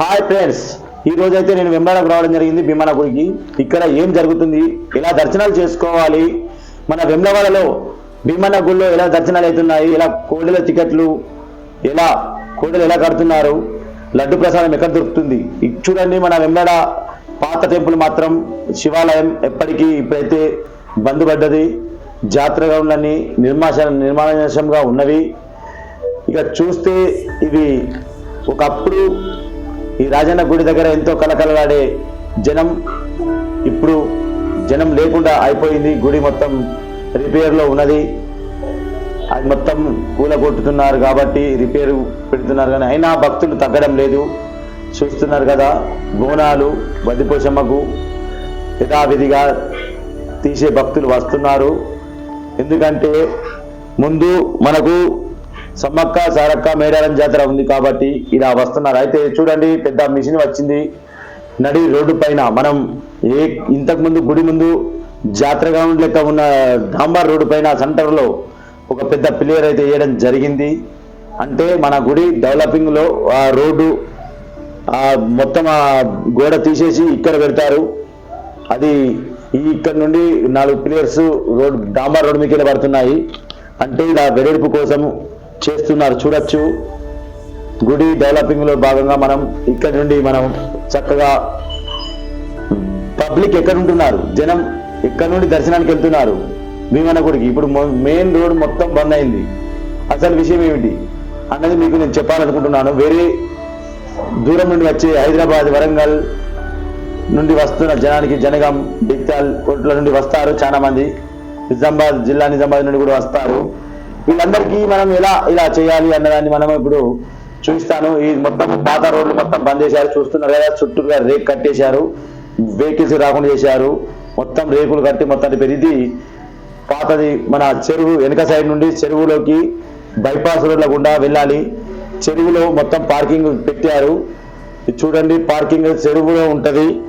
Hi friends ఈ రోజైతే నేను వెంబడకు రావడం జరిగింది భీమన గుడికి. ఇక్కడ ఏం జరుగుతుంది? ఎలా దర్శనాలు చేసుకోవాలి? మన వెమ్లవాడలో భీమన్న గుడిలో ఎలా దర్శనాలు అవుతున్నాయి? ఎలా కోడెల టికెట్లు ఎలా కోడెలు ఎలా కడుతున్నారు? లడ్డు ప్రసాదం ఎక్కడ దొరుకుతుంది? చూడండి మన వెంబడ పాత టెంపుల్ మాత్రం శివాలయం ఎప్పటికీ ఇప్పుడైతే బంద్ పడ్డది. జాతర గ్రౌండ్లన్నీ నిర్మాష నిర్మాణంగా ఉన్నవి. ఇక చూస్తే ఇవి ఒకప్పుడు ఈ రాజన్న గుడి దగ్గర ఎంతో కలకలలాడే జనం ఇప్పుడు జనం లేకుండా అయిపోయింది. గుడి మొత్తం రిపేర్లో ఉన్నది. అది మొత్తం కూల కొట్టుతున్నారు కాబట్టి రిపేర్ పెడుతున్నారు కానీ అయినా భక్తులు తగ్గడం లేదు. చూస్తున్నారు కదా బోనాలు బదిపోషమ్మకు యథావిధిగా తీసే భక్తులు వస్తున్నారు. ఎందుకంటే ముందు మనకు సమ్మక్క సారక్క మేడారం జాతర ఉంది కాబట్టి ఇలా వస్తున్నారు. అయితే చూడండి పెద్ద మిషన్ వచ్చింది. నడి రోడ్డు పైన మనం ఏ ఇంతకు ముందు గుడి ముందు జాతర గ్రౌండ్ లెక్క ఉన్న డాంబార్ రోడ్డు పైన సెంటర్లో ఒక పెద్ద ప్లేయర్ అయితే వేయడం జరిగింది. అంటే మన గుడి డెవలపింగ్లో ఆ రోడ్డు ఆ మొత్తం ఆ గోడ తీసేసి ఇక్కడ పెడతారు. అది ఈ ఇక్కడ నుండి నాలుగు ప్లేయర్స్ రోడ్ డాంబార్ రోడ్డు మీకు పడుతున్నాయి. అంటే ఇలా వెడల్పు కోసం చేస్తున్నారు. చూడొచ్చు. గుడి డెవలపింగ్లో భాగంగా మనం ఇక్కడ నుండి మనం చక్కగా పబ్లిక్ ఎక్కడ ఉంటున్నారు? జనం ఇక్కడ నుండి దర్శనానికి వెళ్తున్నారు. భీమన గుడికి ఇప్పుడు మెయిన్ రోడ్ మొత్తం బంద్ అయింది. అసలు విషయం ఏమిటి? అన్నది మీకు నేను చెప్పాలనుకుంటున్నాను. వేరే దూరం నుండి వచ్చే హైదరాబాద్ వరంగల్ నుండి వస్తున్న జనానికి జనగం బిక్తాల్ కోట్ల నుండి వస్తారు చాలా మంది నిజామాబాద్ జిల్లా నిజామాబాద్ నుండి కూడా వస్తారు. వీళ్ళందరికీ మనం ఎలా ఇలా చేయాలి అన్నదాన్ని మనం ఇప్పుడు చూపిస్తాను ఈ మొత్తం పాత రోడ్లు మొత్తం బంద్ చేశారు. చూస్తున్నారు కదా చుట్టూ రేక్ కట్టేశారు. వెహికల్స్ రాకుండా చేశారు. మొత్తం రేకులు కట్టి మొత్తం పెరిగి పాతది మన చెరువు వెనక సైడ్ నుండి చెరువులోకి బైపాస్ రోడ్ల గుండా వెళ్ళాలి. చెరువులో మొత్తం పార్కింగ్ పెట్టారు. ఇది చూడండి పార్కింగ్ చెరువులో ఉంటది.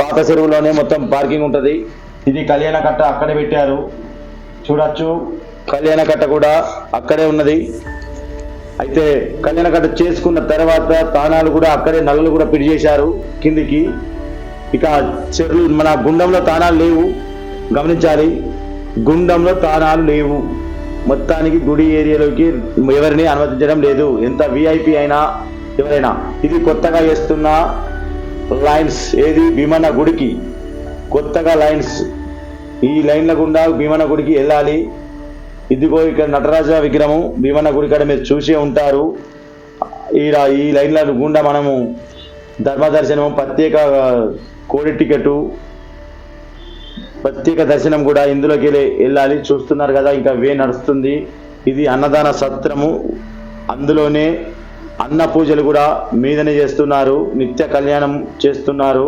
పాత చెరువులోనే మొత్తం పార్కింగ్ ఉంటది. ఇది కళ్యాణ కట్ట అక్కడే పెట్టారు. చూడొచ్చు. కళ్యాణకట్ట కూడా అక్కడే ఉన్నది. అయితే కళ్యాణకట్ట చేసుకున్న తర్వాత తాణాలు కూడా అక్కడే నల్లలు కూడా పిడి చేశారు కిందికి. ఇక చెరువు మన గుండంలో తాణాలు లేవు. గమనించాలి గుండంలో తాణాలు లేవు. మొత్తానికి గుడి ఏరియాలోకి ఎవరిని అనుమతించడం లేదు. ఎంత విఐపి అయినా ఎవరైనా. ఇది కొత్తగా వేస్తున్న లైన్స్ ఏది? భీమన్న గుడికి. కొత్తగా లైన్స్. ఈ లైన్ల గుండా భీమన్న గుడికి వెళ్ళాలి. ఇదిగో ఇక్కడ నటరాజ విగ్రహం భీమన్న గుడి కాడ మీరు చూసే ఉంటారు. ఈ ఈ లైన్ల గుండా మనము ధర్మ దర్శనం ప్రత్యేక కోడి టికెట్ ప్రత్యేక దర్శనం కూడా ఇందులోకి వెళ్ళాలి. చూస్తున్నారు కదా ఇంకా వే నడుస్తుంది. ఇది అన్నదాన సత్రము. అందులోనే అన్న పూజలు కూడా మీదనే చేస్తున్నారు. నిత్య కళ్యాణం చేస్తున్నారు.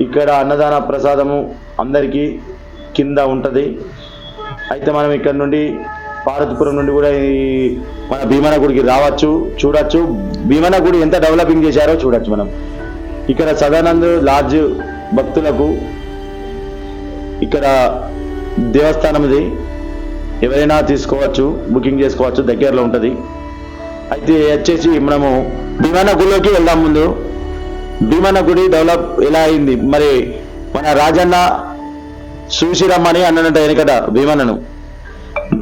ఇక్కడ అన్నదాన ప్రసాదము అందరికీ కింద ఉంటుంది. అయితే మనం ఇక్కడ నుండి పార్వతీపురం నుండి కూడా ఈ మన భీమన గుడికి రావచ్చు చూడొచ్చు. భీమన గుడి ఎంత డెవలపింగ్ చేశారో చూడొచ్చు మనం. ఇక్కడ సదానంద్ లాడ్జ్ భక్తులకు ఇక్కడ దేవస్థానం ఇది ఎవరైనా తీసుకోవచ్చు బుకింగ్ చేసుకోవచ్చు దగ్గరలో ఉంటుంది. అయితే వచ్చేసి మనము భీమన గుడిలోకి వెళ్దాం ముందు. భీమన గుడి డెవలప్ ఎలా అయింది? మరి మన రాజన్న చూసిరమ్మని అన్నట వెనకట భీమన్నను.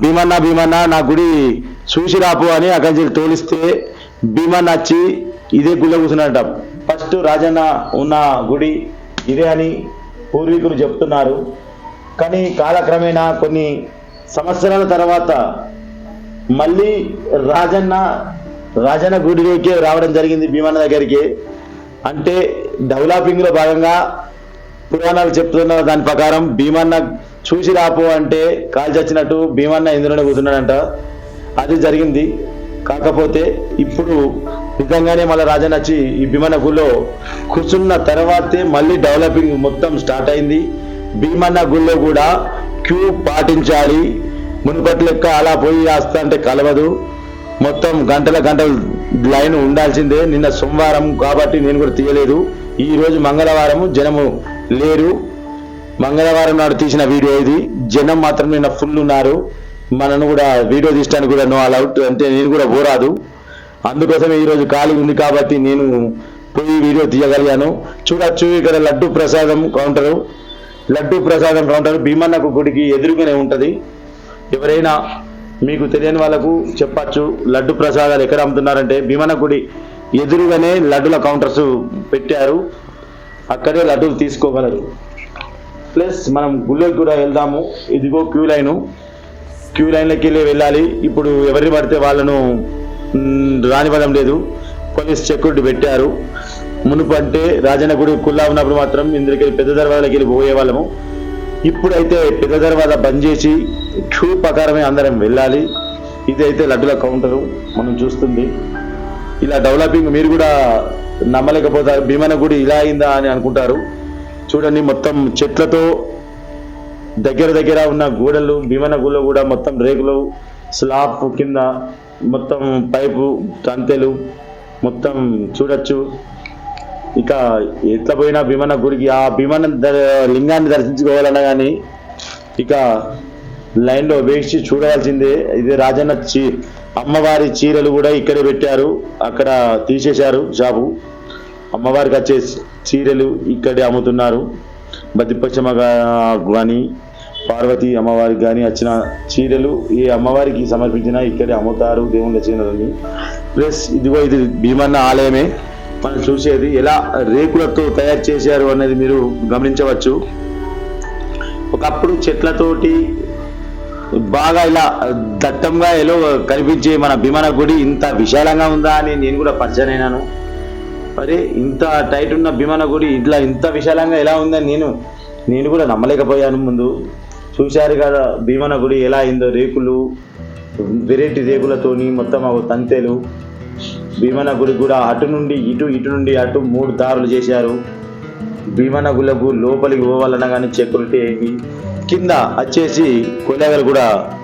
భీమన్న భీమన్న నా గుడి చూసిరాపు అని అక్కడి నుంచి తోలిస్తే భీమన్న వచ్చి ఇదే గుళ్ళ కూర్చున్నట ఫస్ట్ రాజన్న ఉన్న గుడి ఇదే అని పూర్వీకులు చెప్తున్నారు. కానీ కాలక్రమేణా కొన్ని సంవత్సరాల తర్వాత మళ్ళీ రాజన్న రాజన్న గుడిలోకి రావడం జరిగింది భీమన్న దగ్గరికి. అంటే డెవలపింగ్లో భాగంగా పురాణాలు చెప్తున్న దాని ప్రకారం భీమన్న చూసి రాపు అంటే కాల్ చచ్చినట్టు భీమన్న ఇందులోనే కూర్చున్నాడంట. అది జరిగింది. కాకపోతే ఇప్పుడు నిజంగానే మళ్ళీ రాజన్ వచ్చి ఈ భీమన్న గుళ్ళో కూర్చున్న తర్వాతే మళ్ళీ డెవలపింగ్ మొత్తం స్టార్ట్ అయింది. భీమన్న గుళ్ళో కూడా క్యూ పాటించాలి. మునుపటి లెక్క అలా పోయి వస్తా అంటే కలవదు. మొత్తం గంటల గంటలు లైన్ ఉండాల్సిందే. నిన్న సోమవారం కాబట్టి నేను కూడా తీయలేదు. ఈరోజు మంగళవారము జనము లేరు. మంగళవారం నాడు తీసిన వీడియో ఇది. జనం మాత్రం నిన్న ఫుల్ ఉన్నారు. మనను కూడా వీడియో తీయడానికి కూడా నో అలౌట్ అంటే నేను కూడా పోరాదు. అందుకోసమే ఈరోజు ఖాళీ ఉంది కాబట్టి నేను పోయి వీడియో తీయగలిగాను. చూడొచ్చు ఇక్కడ లడ్డు ప్రసాదం కౌంటరు లడ్డు ప్రసాదం కౌంటర్ భీమన్నకు గుడికి ఎదురుగానే ఉంటుంది. ఎవరైనా మీకు తెలియని వాళ్ళకు చెప్పచ్చు లడ్డు ప్రసాదాలు ఎక్కడ అమ్ముతున్నారంటే భీమన్న గుడి ఎదురుగానే లడ్డుల కౌంటర్స్ పెట్టారు. అక్కడే లడ్డూలు తీసుకోగలరు. ప్లస్ మనం గుళ్ళకి కూడా వెళ్దాము. ఇదిగో క్యూ లైను క్యూ లైన్లోకి వెళ్ళి వెళ్ళాలి. ఇప్పుడు ఎవరిని పడితే వాళ్ళను రానివ్వడం లేదు. పోలీస్ సెక్యూరిటీ పెట్టారు. మునుపు అంటే రాజన్న గుడి కుల్లా ఉన్నప్పుడు మాత్రం ఇందులోకి పెద్ద దర్వాజలకి వెళ్ళి పోయే వాళ్ళము. ఇప్పుడైతే పెద్ద దర్వాజా బంద్ చేసి క్యూ ప్రకారమే అందరం వెళ్ళాలి. ఇదైతే లడ్డుల కౌంటరు మనం చూస్తుంది. ఇలా డెవలపింగ్ మీరు కూడా నమ్మలేకపోతారు భీమన గుడి ఇలా అయిందా అని అనుకుంటారు. చూడండి మొత్తం చెట్లతో దగ్గర దగ్గర ఉన్న గోడలు భీమన గుడిలో కూడా మొత్తం రేకులు స్లాబ్ కింద మొత్తం పైపు తంతెలు మొత్తం చూడొచ్చు. ఇక ఎట్లా పోయినా భీమన గుడికి ఆ భీమన ద- లింగాన్ని దర్శించుకోవాలన్నా కానీ ఇక లైన్లో వేసి చూడవలసిందే. ఇది రాజన్న చీ అమ్మవారి చీరలు కూడా ఇక్కడే పెట్టారు. అక్కడ తీసేశారు షాపు. అమ్మవారికి వచ్చే చీరలు ఇక్కడే అమ్ముతున్నారు. బద్దిపచ్చమ్మ కానీ పార్వతి అమ్మవారికి కానీ వచ్చిన చీరలు ఈ అమ్మవారికి సమర్పించిన ఇక్కడే అమ్ముతారు దేవుళ్ళ చీరలని. ప్లస్ ఇదిగో ఇది భీమన్న ఆలయమే. మనం చూసేది ఎలా రేకులతో తయారు చేశారు అనేది మీరు గమనించవచ్చు. ఒకప్పుడు చెట్లతోటి బాగా ఇలా దట్టంగా ఏలో కనిపించే మన భీమన గుడి ఇంత విశాలంగా ఉందా అని నేను కూడా పరిచయం అయినాను. అరే ఇంత టైట్ ఉన్న భీమన గుడి ఇట్లా ఇంత విశాలంగా ఎలా ఉందని నేను నేను కూడా నమ్మలేకపోయాను ముందు. చూశారు కదా భీమన గుడి ఎలా అయిందో రేకులు వెరైటీ రేకులతోని మొత్తం ఆ తంతెలు. భీమన గుడి కూడా అటు నుండి ఇటు ఇటు నుండి అటు మూడు దారులు చేశారు. భీమన గుళ్ళకు లోపలికి పోవాలన్నా కానీ సెక్యూరిటీ అయింది కింద వచ్చేసి కొలగలు కూడా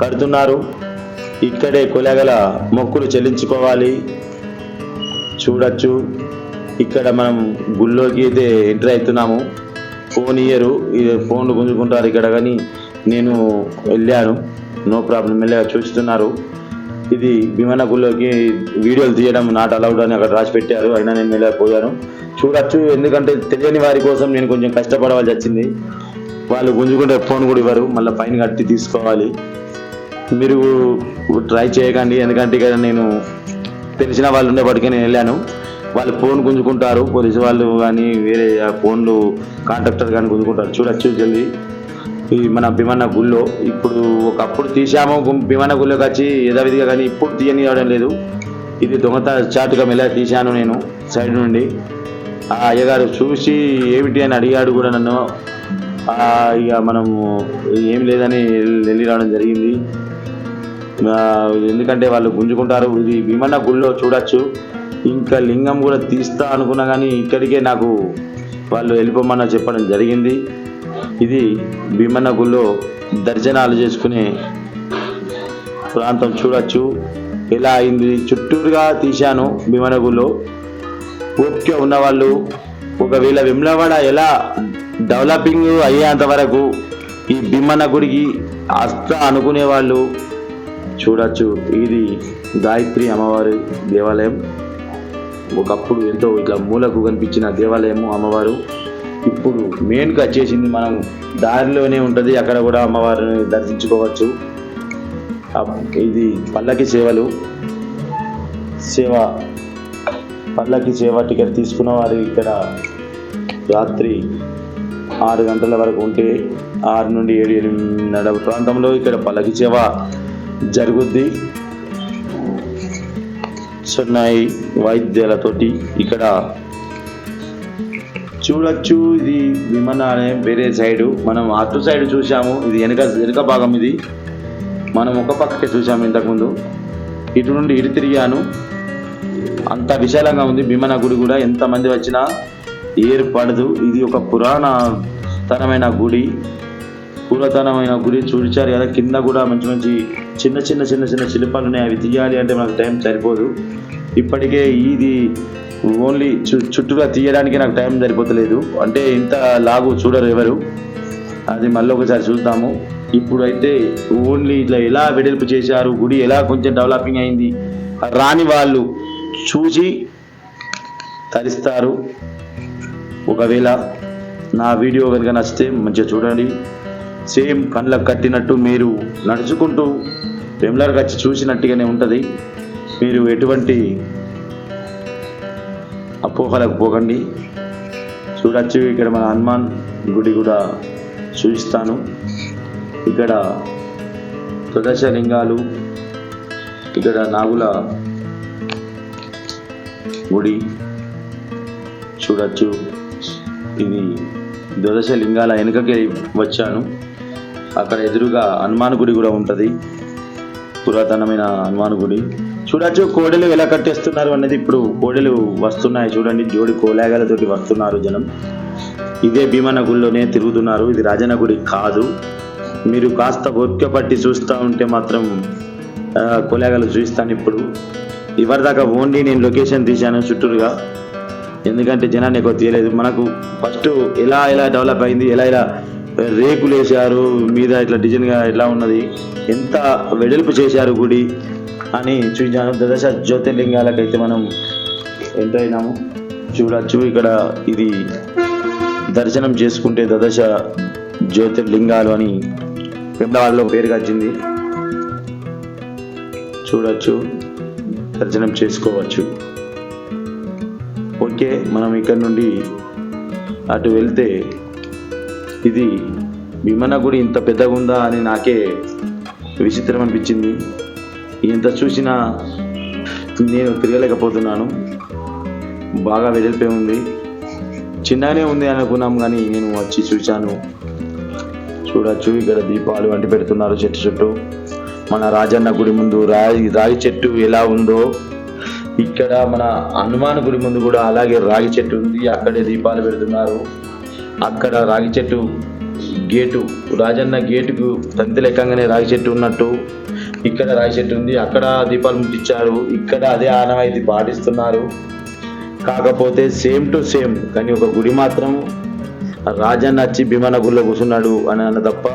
కడుతున్నారు. ఇక్కడే కొలగల మొక్కులు చెల్లించుకోవాలి. చూడొచ్చు. ఇక్కడ మనం గుళ్ళోకి అయితే ఎంటర్ అవుతున్నాము. ఫోన్ ఇయ్యరు. ఫోన్లు గుంజుకుంటారు ఇక్కడ కానీ నేను వెళ్ళాను. No problem. వెళ్ళా చూస్తున్నారు. ఇది విమాన గుళ్ళోకి వీడియోలు తీయడం నాట్ అలౌడ్ అని అక్కడ రాసి పెట్టారు. అయినా నేను వెళ్ళకపోయాను చూడొచ్చు. ఎందుకంటే తెలియని వారి కోసం నేను కొంచెం కష్టపడవలసి వచ్చింది. వాళ్ళు గుంజుకుంటే ఫోన్ కూడా ఇవ్వరు మళ్ళీ ఫైన్ కట్టి తీసుకోవాలి. మీరు ట్రై చేయకండి ఎందుకంటే ఇక్కడ నేను తెలిసిన వాళ్ళు ఉండేప్పటికీ నేను వెళ్ళాను. వాళ్ళు ఫోన్ గుంజుకుంటారు పోలీసు వాళ్ళు కానీ వేరే ఫోన్లు కాంట్రాక్టర్ కానీ గుంజుకుంటారు. చూడొచ్చు జల్ది. ఈ మన భీమన్న గుళ్ళో ఇప్పుడు ఒకప్పుడు తీసాము భీమన్న గుళ్ళోకి వచ్చి యథావిధిగా కానీ ఇప్పుడు తీయనివ్వడం లేదు. ఇది దొంగత చాటుగా మెల్ల తీశాను నేను సైడ్ నుండి. ఆ అయ్యగారు చూసి ఏమిటి అని అడిగాడు కూడా నన్ను. ఇక మనము ఏం లేదని వెళ్ళి రావడం జరిగింది. ఎందుకంటే వాళ్ళు గుంజుకుంటారు. ఇది భీమన్న గుళ్ళో చూడొచ్చు. ఇంకా లింగం కూడా తీస్తా అనుకున్నా కానీ ఇక్కడికే నాకు వాళ్ళు వెళ్ళిపోమన్న చెప్పడం జరిగింది. ఇది భీమన్న గుళ్ళో దర్శనాలు చేసుకునే ప్రాంతం చూడొచ్చు. ఎలా అయింది? చుట్టూరుగా తీశాను భీమన్న గుళ్ళో. ఓపిక ఉన్నవాళ్ళు. ఒకవేళ విమ్లవాడ ఎలా డెవలపింగ్ అయ్యేంత వరకు ఈ భీమన్న గుడికి అస్త అనుకునే వాళ్ళు చూడొచ్చు. ఇది గాయత్రి అమ్మవారి దేవాలయం. ఒకప్పుడు ఎంతో ఇట్లా మూలకు కనిపించిన దేవాలయము అమ్మవారు. ఇప్పుడు మెయిన్గా వచ్చేసింది మనం దారిలోనే ఉంటుంది. అక్కడ కూడా అమ్మవారిని దర్శించుకోవచ్చు. ఇది పల్లకి సేవలు. సేవ పల్లకి సేవ టికెట్ తీసుకున్న వారు ఇక్కడ రాత్రి ఆరు గంటల వరకు ఉంటే ఆరు నుండి ఏడు ఎనిమిదిన్నర ప్రాంతంలో ఇక్కడ పల్లకి సేవ జరుగుద్ది. సున్నాయి వాయిద్యాలతోటి ఇక్కడ చూడొచ్చు. ఇది విమానాలయం అనే వేరే సైడు. మనం అటు సైడ్ చూసాము ఇది వెనక వెనుక భాగం ఇది. మనం ఒక పక్కకే చూసాము ఇంతకుముందు. ఇటు నుండి ఇటు తిరిగాను. అంత విశాలంగా ఉంది. భీమన గుడి కూడా ఎంతమంది వచ్చినా ఏర్పడదు. ఇది ఒక పురాణ తనమైన గుడి పురాతనమైన గుడి చూపించారు కదా. కింద కూడా మంచి మంచి చిన్న చిన్న చిన్న చిన్న శిల్పాలు ఉన్నాయి. అవి తీయాలి అంటే మనకు టైం సరిపోదు. ఇప్పటికే ఇది ఓన్లీ చు తీయడానికి నాకు టైం సరిపోతలేదు. అంటే ఇంత లాగు చూడరు ఎవరు. అది మళ్ళీ ఒకసారి చూద్దాము. ఇప్పుడు అయితే ఓన్లీ ఇట్లా ఎలా వెడల్పు చేశారు గుడి ఎలా కొంచెం డెవలపింగ్ అయింది రాని వాళ్ళు చూసి తరిస్తారు. ఒకవేళ నా వీడియో కనుక నచ్చితే మంచిగా చూడండి. సేమ్ కళ్ళకు కట్టినట్టు మీరు నడుచుకుంటూ వెమ్లర్కి వచ్చి చూసినట్టుగానే ఉంటుంది. మీరు ఎటువంటి అపోహలకు పోకండి. చూడొచ్చు ఇక్కడ మన హనుమాన్ గుడి కూడా చూపిస్తాను. ఇక్కడ ప్రదర్శ లింగాలు ఇక్కడ నాగుల గుడి చూడొచ్చు. ఇది ద్వాదశ లింగాల వెనుకకి వచ్చాను. అక్కడ ఎదురుగా హనుమాన్ గుడి కూడా ఉంటుంది. పురాతనమైన హనుమాన్ గుడి. చూడొచ్చు కోడెలు ఎలా కట్టేస్తున్నారు అనేది ఇప్పుడు కోడెలు వస్తున్నాయి చూడండి. జోడి కోలాగాలతోటి వస్తున్నారు జనం. ఇదే భీమన గుడిలోనే తిరుగుతున్నారు. ఇది రాజన్న గుడి కాదు. మీరు కాస్త ఓపిక పట్టి చూస్తూ ఉంటే మాత్రం కోలాగాలు చూపిస్తాను ఇప్పుడు. ఇవరిదాకా ఓన్లీ నేను లొకేషన్ తీశాను చుట్టూరుగా. ఎందుకంటే జనాన్ని ఎక్కువ తీయలేదు. మనకు ఫస్ట్ ఎలా ఎలా డెవలప్ అయింది ఎలా ఎలా రేకులు వేశారు మీద ఇట్లా డిజైన్గా ఎలా ఉన్నది ఎంత వెడల్పు చేశారు గుడి అని చూపించాను దశ జ్యోతిర్లింగాలకైతే మనం ఎంటర్ అయినాము. చూడొచ్చు ఇక్కడ ఇది దర్శనం చేసుకుంటే దదశ జ్యోతిర్లింగాలు అని వెంబడవాడలో పేరుగా వచ్చింది. చూడొచ్చు దర్శనం చేసుకోవచ్చు. అందుకే మనం ఇక్కడ నుండి అటు వెళ్తే ఇది విమన గుడి ఇంత పెద్దగా ఉందా అని నాకే విచిత్రం అనిపించింది. ఎంత చూసినా నేను తిరగలేకపోతున్నాను. బాగా వెడల్పే ఉంది. చిన్నగానే ఉంది అనుకున్నాం కానీ నేను వచ్చి చూశాను. చూడొచ్చు ఇక్కడ దీపాలు వంటి పెడుతున్నారు చెట్టు చుట్టూ. మన రాజన్న గుడి ముందు రాయి రాయి చెట్టు ఎలా ఉందో ఇక్కడ మన హనుమాన్ గుడి ముందు కూడా అలాగే రాగి చెట్టు ఉంది. అక్కడే దీపాలు పెడుతున్నారు. అక్కడ రాగి చెట్టు గేటు రాజన్న గేటుకు తంతి లెక్కంగానే రాగి చెట్టు ఉన్నట్టు. ఇక్కడ రాగి చెట్టు ఉంది. అక్కడ దీపాలు ముట్టించారు. ఇక్కడ అదే ఆనవాయితీ పాటిస్తున్నారు. కాకపోతే సేమ్ టు సేమ్ కానీ ఒక గుడి మాత్రం రాజన్న వచ్చి భీమన గుడిలో కూర్చున్నాడు అని అన్న తప్ప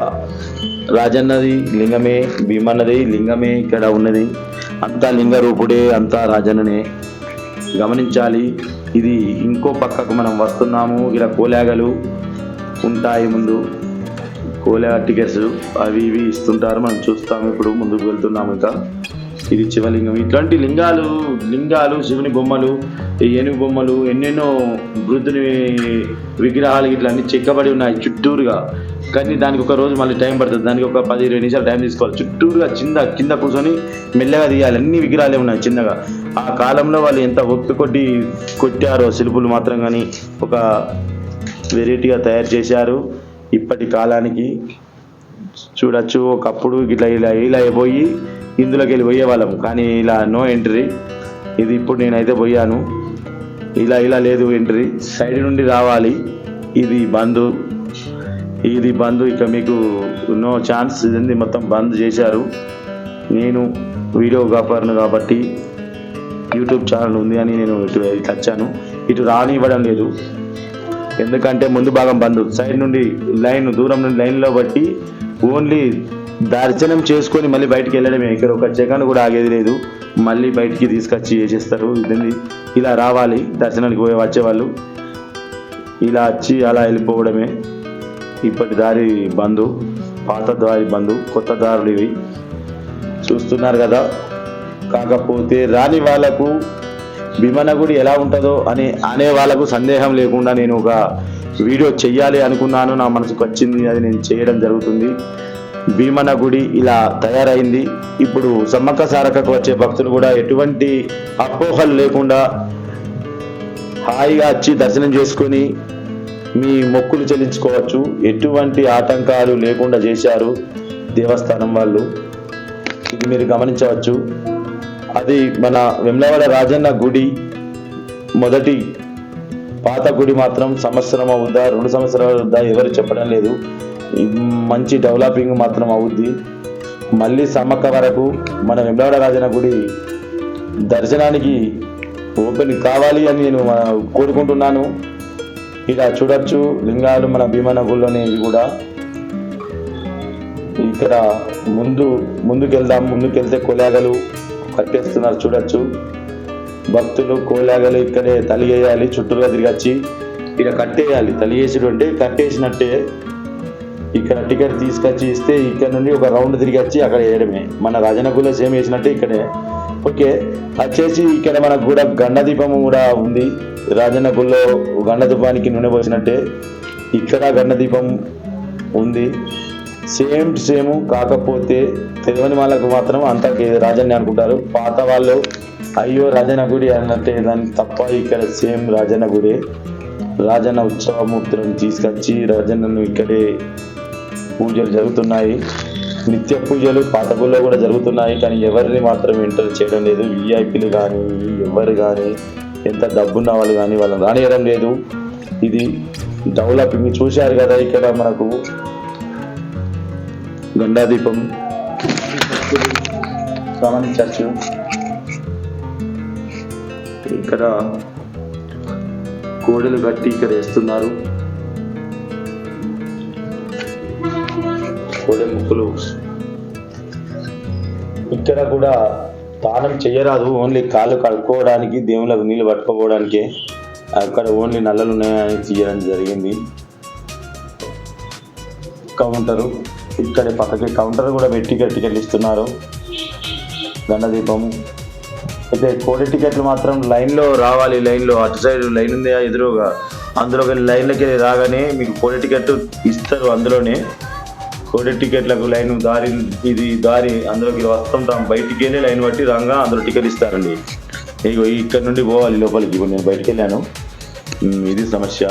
రాజన్నది లింగమే భీమన్నది లింగమే ఇక్కడ ఉన్నది. అంతా లింగ రూపుడే అంతా రాజన్ననే. గమనించాలి ఇది ఇంకో పక్కకు మనం వస్తున్నాము. ఇలా కోలాగలు ఉంటాయి ముందు. కోలా టికెట్స్ అవి ఇవి ఇస్తుంటారు మనం చూస్తాము. ఇప్పుడు ముందుకు వెళ్తున్నాము ఇంకా. ఇది శివలింగం. ఇట్లాంటి లింగాలు లింగాలు శివుని బొమ్మలు ఏనుగు బొమ్మలు ఎన్నెన్నో వృద్ధుని విగ్రహాలు ఇట్లా అన్ని చెక్కబడి ఉన్నాయి. చుట్టూరుగా. కానీ దానికి ఒక రోజు మళ్ళీ టైం పడుతుంది. దానికి ఒక పది ఇరవై నిమిషాలు టైం తీసుకోవాలి. చుట్టూరుగా కింద కింద కూర్చొని మెల్లగా తీయాలి. అన్ని విగ్రహాలే ఉన్నాయి చిన్నగా. ఆ కాలంలో వాళ్ళు ఎంత ఒక్క కొట్టి కొట్టారో శిల్పులు మాత్రం కానీ ఒక వెరైటీగా తయారు చేశారు. ఇప్పటి కాలానికి చూడొచ్చు. ఒకప్పుడు ఇట్లా ఇలా ఇలా పోయి ఇందులోకి వెళ్ళి పోయేవాళ్ళం కానీ ఇలా నో ఎంట్రీ ఇది ఇప్పుడు నేనైతే పోయాను. ఇలా ఇలా లేదు ఎంట్రీ సైడ్ నుండి రావాలి. ఇది బంధు. ఇది బంద్. ఇక మీకు నో ఛాన్స్ ఇది మొత్తం బంద్ చేశారు. నేను వీడియోగ్రాఫర్ను కాబట్టి యూట్యూబ్ ఛానల్ ఉంది అని నేను ఇటు ఇటు వచ్చాను. ఇటు రానివ్వడం లేదు. ఎందుకంటే ముందు భాగం బంద్. సైడ్ నుండి లైన్ దూరం నుండి లైన్లో బట్టి ఓన్లీ దర్శనం చేసుకొని మళ్ళీ బయటికి వెళ్ళడమే. ఇక్కడ ఒక జగన్ కూడా ఆగేది లేదు. మళ్ళీ బయటికి తీసుకొచ్చి చేసేస్తారు ఇది ఇలా రావాలి. దర్శనానికి పోయి వచ్చేవాళ్ళు. ఇలా వచ్చి అలా వెళ్ళిపోవడమే. ఇప్పటి దారి బంధు పాత దారి బంధు కొత్త దారులు ఇవి. చూస్తున్నారు కదా కాకపోతే రాని వాళ్ళకు భీమన గుడి ఎలా ఉంటుందో అని అనే వాళ్ళకు సందేహం లేకుండా నేను ఒక వీడియో చెయ్యాలి అనుకున్నాను. నా మనసుకు వచ్చింది అది నేను చేయడం జరుగుతుంది. భీమన గుడి ఇలా తయారైంది. ఇప్పుడు సమ్మక్క సారకకు వచ్చే భక్తులు కూడా ఎటువంటి అపోహలు లేకుండా హాయిగా వచ్చి దర్శనం చేసుకొని మీ మొక్కులు చెల్లించుకోవచ్చు. ఎటువంటి ఆటంకాలు లేకుండా చేశారు దేవస్థానం వాళ్ళు. ఇది మీరు గమనించవచ్చు. అది మన వెమ్లవాడ రాజన్న గుడి మొదటి పాత గుడి మాత్రం సంవత్సరం అవుద్దా రెండు సంవత్సరాలు అవుద్దా ఎవరు చెప్పడం లేదు. మంచి డెవలపింగ్ మాత్రం అవుద్ది. మళ్ళీ సమ్మక్క వరకు మన వెమ్లవాడ రాజన్న గుడి దర్శనానికి ఓపెన్ కావాలి అని నేను కోరుకుంటున్నాను. ఇలా చూడొచ్చు లింగాలు మన భీమన ఇవి కూడా. ఇక్కడ ముందు ముందుకెళ్దాం ముందుకెళ్తే కొలాగలు కట్టేస్తున్నారు చూడొచ్చు. భక్తులు కోలాగలు ఇక్కడే తలిగేయాలి చుట్టూరుగా తిరిగచ్చి ఇక కట్టేయాలి. తలిగేసుడు అంటే కట్టేసినట్టే ఇక్కడ టికెట్ తీసుకొచ్చి ఇస్తే ఇక్కడ నుండి ఒక రౌండ్ తిరిగి వచ్చి అక్కడ వేయడమే. మన రాజనగుల్లో సేమ్ వేసినట్టే ఇక్కడే. ఓకే. వచ్చేసి ఇక్కడ మనకు కూడా గండదీపము కూడా ఉంది. రాజన్న గుళ్ళో గండదీపానికి నూనె పోసినట్టే ఇక్కడ గండదీపం ఉంది. సేమ్ టు సేమ్ కాకపోతే తెలియని వాళ్ళకు మాత్రం అంతా రాజన్న అనుకుంటారు. పాత వాళ్ళు అయ్యో రాజన్న గుడి అన్నట్టే దాన్ని తప్ప ఇక్కడ సేమ్ రాజన్న గుడి. రాజన్న ఉత్సవమూర్తులను తీసుకొచ్చి రాజన్నను ఇక్కడే పూజలు జరుగుతున్నాయి. నిత్య పూజలు పాత గుళ్ళో కూడా జరుగుతున్నాయి కానీ ఎవరిని మాత్రం ఎంటర్ చేయడం లేదు. విఐపీలు కానీ ఎవరు కానీ ఎంత డబ్బున్న వాళ్ళు కానీ వాళ్ళని రానియడం లేదు. ఇది డెవలపింగ్. చూశారు కదా ఇక్కడ మనకు గండాదీపం గమనించచ్చు ఇక్కడ కోడలు కట్టి ఇక్కడ వేస్తున్నారు. కోడె ఇక్కడ కూడా తానం చేయరాదు ఓన్లీ కాళ్ళు కడుక్కోవడానికి దేవుళ్ళకు నీళ్ళు పట్టుకోవడానికే. అక్కడ ఓన్లీ నల్లలు ఉన్నాయని తీయడం జరిగింది. కౌంటరు ఇక్కడ పక్కకి కౌంటర్ కూడా పెట్టి టికెట్లు ఇస్తున్నారు. దండదీపము అయితే కోడి టికెట్లు మాత్రం లైన్లో రావాలి లైన్లో అటు సైడ్ లైన్ ఉంది ఎదురుగా? అందులోకి లైన్లోకి రాగానే మీకు కోడి టికెట్ ఇస్తారు అందులోనే. కోటి టికెట్లకు లైన్ దారి ఇది దారి అందులోకి వస్తుంటాం బయటికి వెళ్ళి లైన్ పట్టి రంగా అందులో టికెట్ ఇస్తారండి. ఇగో ఇక్కడ నుండి పోవాలి లోపలికి. ఇప్పుడు నేను బయటికి వెళ్ళాను ఇది సమస్య.